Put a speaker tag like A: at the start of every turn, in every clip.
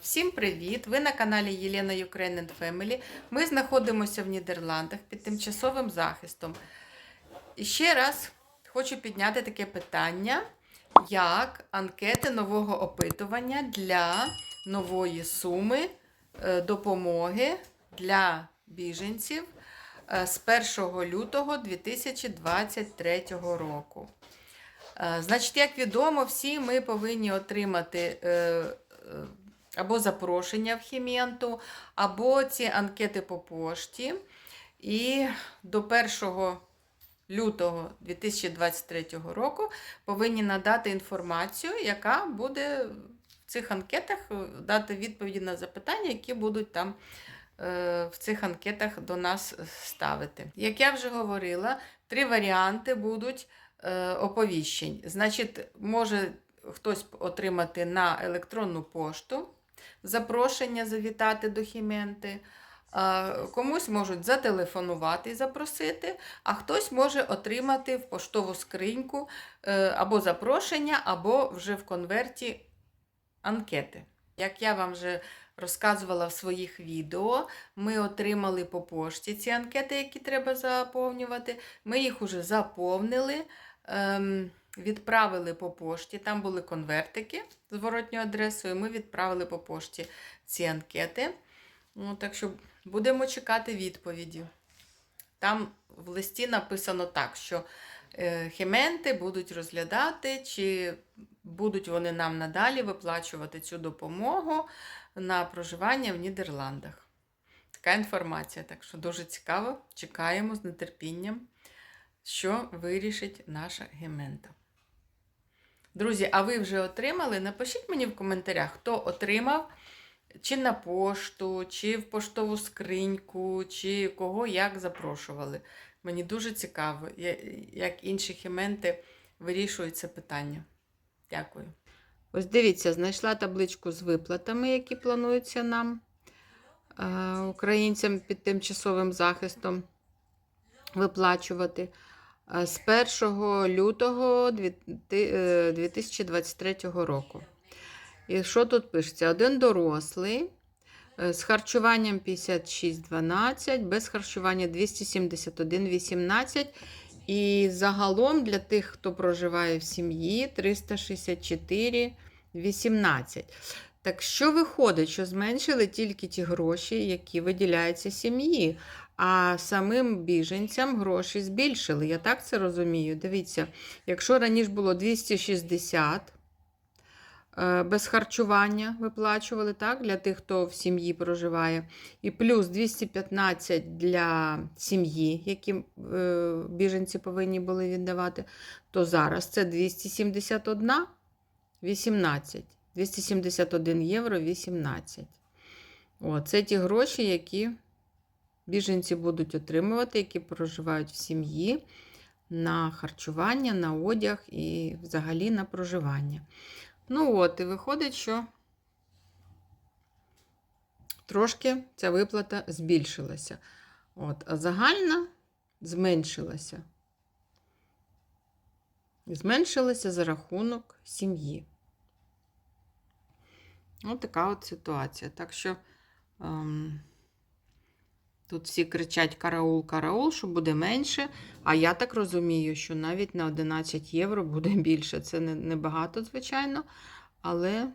A: Всім привіт! Ви на каналі Єлена Ukraine and Family. Ми знаходимося в Нідерландах під тимчасовим захистом. І ще раз хочу підняти таке питання, як анкети нового опитування для нової суми е, допомоги для біженців е, з 1 лютого 2023 року. Е, Значить, як відомо, всі ми повинні отримати або запрошення в Хіменту, або ці анкети по пошті. І до 1 лютого 2023 року повинні надати інформацію, яка буде в цих анкетах е, дати відповіді на запитання, які будуть там е, в цих анкетах до нас ставити. Як я вже говорила, три варіанти будуть е, оповіщень. Значить, може хтось отримати на електронну пошту запрошення завітати до Хіменти. Комусь можуть зателефонувати і запросити, а хтось може отримати в поштову скриньку е, або запрошення, або вже в конверті анкети. Як я вам вже розказувала в своїх відео, ми отримали по пошті ці анкети, які треба заповнювати. Ми їх уже заповнили, ем, відправили по пошті. Там були конвертики зворотньою адресою. Ми відправили по пошті ці анкети. Ну, так що будемо чекати відповіді. Там в листі написано так, що е, хементи будуть розглядати, чи будуть вони нам надалі виплачувати цю допомогу на проживання в Нідерландах. Така інформація. Так що дуже цікаво. Чекаємо з нетерпінням, що вирішить наша гемента. Друзі, а ви вже отримали? Напишіть мені в коментарях, хто отримав чи на пошту, чи в поштову скриньку, чи кого як запрошували. Мені дуже цікаво, як інші хіменти вирішують це питання. Дякую. Ось дивіться, знайшла табличку з виплатами, які плануються нам, е, українцям під тимчасовим захистом виплачувати. З 1 лютого дві- ти- е, 2023 року. І що тут пишеться? Один дорослий е, з харчуванням 56,12, без харчування 271,18. І загалом для тих, хто проживає в сім'ї, 364,18. Так що виходить, що зменшили тільки ті гроші, які виділяються сім'ї, а самим біженцям гроші збільшили. Я так це розумію. Дивіться, якщо раніше було 260 е, без харчування виплачували так, для тих, хто в сім'ї проживає, і плюс 215 для сім'ї, які е, біженці повинні були віддавати, то зараз це 271 18. 271 євро 18. О, це ті гроші, які біженці будуть отримувати, які проживають в сім'ї на харчування, на одяг і взагалі на проживання. Ну от, і виходить, що трошки ця виплата збільшилася. От, а загальна зменшилася. Зменшилася за рахунок сім'ї. Ось така от ситуація. Так що ем, тут всі кричать караул, караул, що буде менше. А я так розумію, що навіть на 11 євро буде більше. Це небагато, не звичайно, але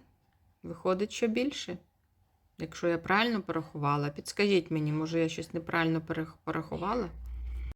A: виходить, що більше. Якщо я правильно порахувала, підскажіть мені, може я щось неправильно порахувала?